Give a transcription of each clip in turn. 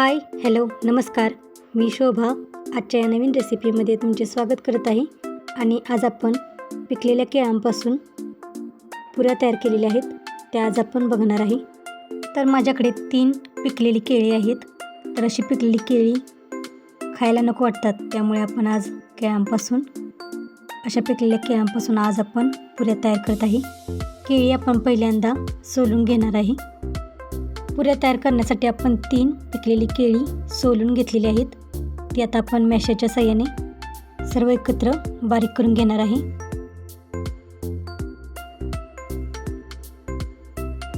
Hi hello नमस्कार. मी शोभा. आजच्या या नवीन रेसिपीमध्ये तुमचे स्वागत करत आहे. आणि आज आपण पिकलेल्या केळांपासून पुऱ्या तयार केलेल्या आहेत. त्या आज आपण बघणार आहे. तर माझ्याकडे तीन पिकलेली केळी आहेत. तर अशी पिकलेली केळी खायला नको वाटतात. त्यामुळे आपण आज केळांपासून अशा पिकलेल्या केळांपासून आज आपण पुऱ्या तयार करत आहे. केळी आपण पहिल्यांदा सोलून घेणार आहे. पुऱ्या तयार करण्यासाठी आपण तीन पिकलेली केळी सोलून घेतलेली आहेत. ती आता आपण मॅशाच्या साह्याने सर्व एकत्र बारीक करून घेणार आहे.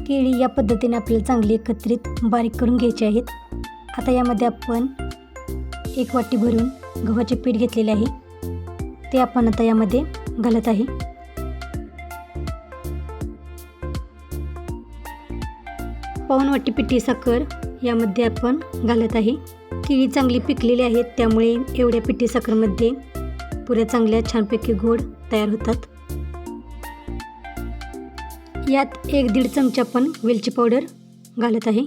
केळी या पद्धतीने आपल्याला चांगली एकत्रित बारीक करून घ्यायची आहेत. आता यामध्ये आपण एक वाटी भरून गव्हाचे पीठ घेतलेले आहे. ते आपण आता यामध्ये घालत आहे. पाहून वाटी पिठी साखर यामध्ये आपण घालत आहे. केळी चांगली पिकलेली आहेत त्यामुळे एवढ्या पिठी साखरमध्ये पुऱ्या चांगल्या छानपैकी गोड तयार होतात. यात एक दीड चमचा पण वेलची पावडर घालत आहे.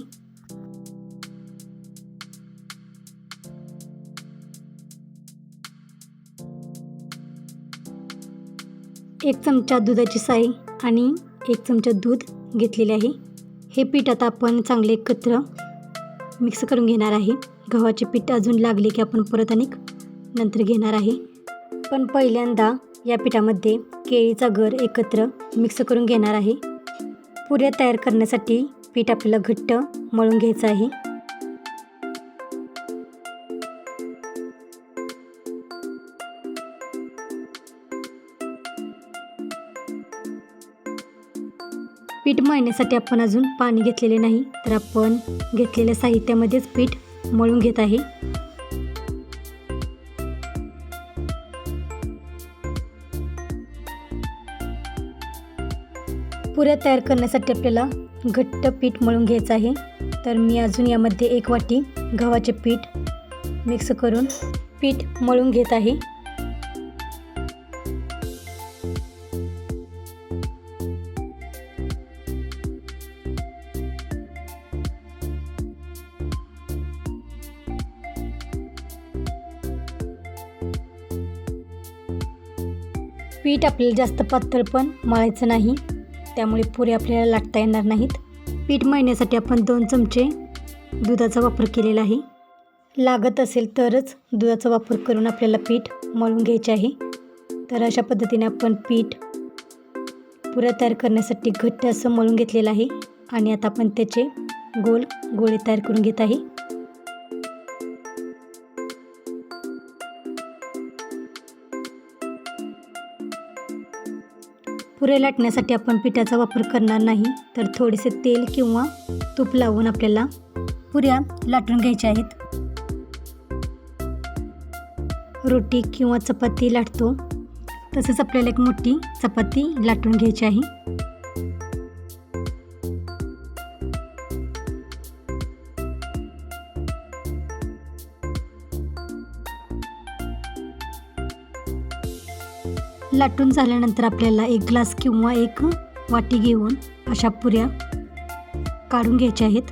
एक चमचा दुधाची साई आणि एक चमचा दूध घेतलेले आहे. हे पीठ आता आपण चांगले एकत्र मिक्स करून घेणार आहे. गव्हाचे पीठ अजून लागले की आपण परत अनेक नंतर घेणार आहे. पण पहिल्यांदा या पिठामध्ये केळीचा गर एकत्र मिक्स करून घेणार आहे. पुऱ्या तयार करण्यासाठी पीठ आपल्याला घट्ट मळून घ्यायचं आहे. पीठ मळण्यासाठी आपण अजून पाणी घेतलेले नाही. तर आपण घेतलेल्या साहित्यामध्येच पीठ मळून घेत आहे. पुऱ्या तयार करण्यासाठी आपल्याला घट्ट पीठ मळून घ्यायचं आहे. तर मी अजून यामध्ये एक वाटी गव्हाचे पीठ मिक्स करून पीठ मळून घेत आहे. पीठ आपल्याला जास्त पातळ पण मळायचं नाही. त्यामुळे पुरे आपल्याला लाटता येणार नाहीत. पीठ मळण्यासाठी आपण दोन चमचे दुधाचा वापर केलेला आहे. लागत असेल तरच दुधाचा वापर करून आपल्याला पीठ मळून घ्यायचे आहे. तर अशा पद्धतीने आपण पीठ पुऱ्या तयार करण्यासाठी घट्ट असं मळून घेतलेलं आहे. आणि आता आपण त्याचे गोल गोळे तयार करून घेत आहे. पुरे लाटण्यासाठी आपण पिठाचा वापर करणार नाही. तर थोडेसे तेल किंवा तूप लावून आपल्याला पुऱ्या लाटून घ्यायच्या आहेत. रोटी किंवा चपाती लाटतो. तसंच आपल्याला एक मोठी चपाती लाटून घ्यायची आहे. लाटून झाल्यानंतर आपल्याला एक ग्लास किंवा एक वाटी घेऊन अशा पुऱ्या काढून घ्यायच्या आहेत.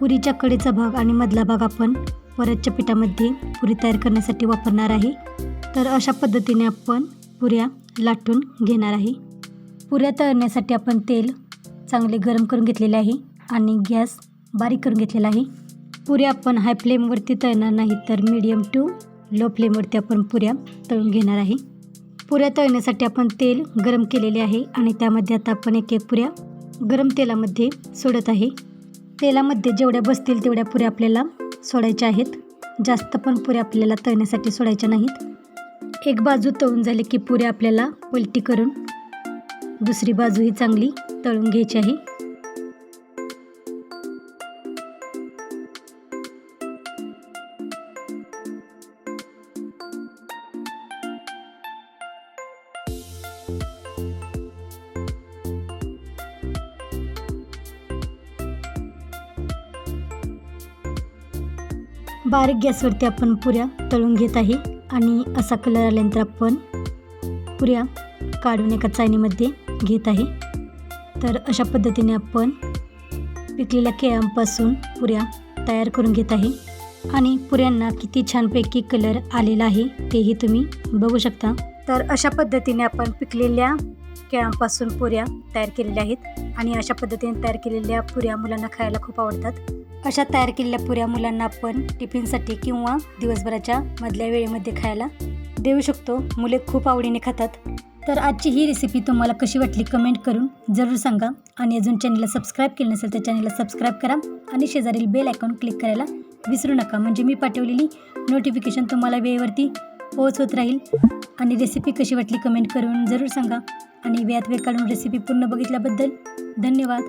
पुरीच्या कडेचा भाग आणि मधला भाग आपण परतच्या पिठामध्ये पुरी तयार करण्यासाठी वापरणार आहे. तर अशा पद्धतीने आपण पुऱ्या लाटून घेणार आहे. पुऱ्या तळण्यासाठी आपण तेल चांगले गरम करून घेतलेले आहे आणि गॅस बारीक करून घेतलेला आहे. पुऱ्या आपण हाय फ्लेमवरती तळणार नाही तर मीडियम टू लो फ्लेमवरती आपण पुऱ्या तळून घेणार आहे. पुऱ्या तळण्यासाठी आपण तेल गरम केलेले आहे आणि त्यामध्ये आता आपण एक एक पुऱ्या गरम तेलामध्ये सोडत आहे. तेलामध्ये जेवढ्या बसतील तेवढ्या पुऱ्या आपल्याला सोडायच्या आहेत. जास्त पण पुऱ्या आपल्याला तळण्यासाठी सोडायच्या नाहीत. एक बाजू तळून झाली की पुऱ्या आपल्याला पलटी करून दुसरी बाजू ही चांगली तळून घ्यायची आहे. बारीक गॅसवरती आपण पुऱ्या तळून घेत आहे आणि असा कलर आल्यानंतर आपण पुऱ्या काढून एका घेत आहे. तर अशा पद्धतीने आपण पिकलेल्या केळ्यांपासून पुऱ्या तयार करून घेत आहे. आणि पुऱ्यांना किती छानपैकी कलर आलेला आहे तेही तुम्ही बघू शकता. तर अशा पद्धतीने आपण पिकलेल्या केळांपासून पुऱ्या तयार केलेल्या आहेत. आणि अशा पद्धतीने तयार केलेल्या पुऱ्या मुलांना खायला खूप आवडतात. अशा तयार केलेल्या पुऱ्या मुलांना आपण टिफिनसाठी किंवा दिवसभराच्या मधल्या वेळेमध्ये खायला देऊ शकतो. मुले खूप आवडीने खातात. तर आजची ही रेसिपी तुम्हाला कशी वाटली कमेंट करून जरूर सांगा. आणि अजून चॅनलला सबस्क्राईब केलं नसेल तर चॅनलला सबस्क्राईब करा. आणि शेजारील बेल आयकॉन क्लिक करायला विसरू नका. म्हणजे मी पाठवलेली नोटिफिकेशन तुम्हाला वेळेवरती पोहोचवत राहील. आणि रेसिपी कशी वाटली कमेंट करून जरूर सांगा. आणि वेळात वेळ काढून रेसिपी पूर्ण बघितल्याबद्दल धन्यवाद.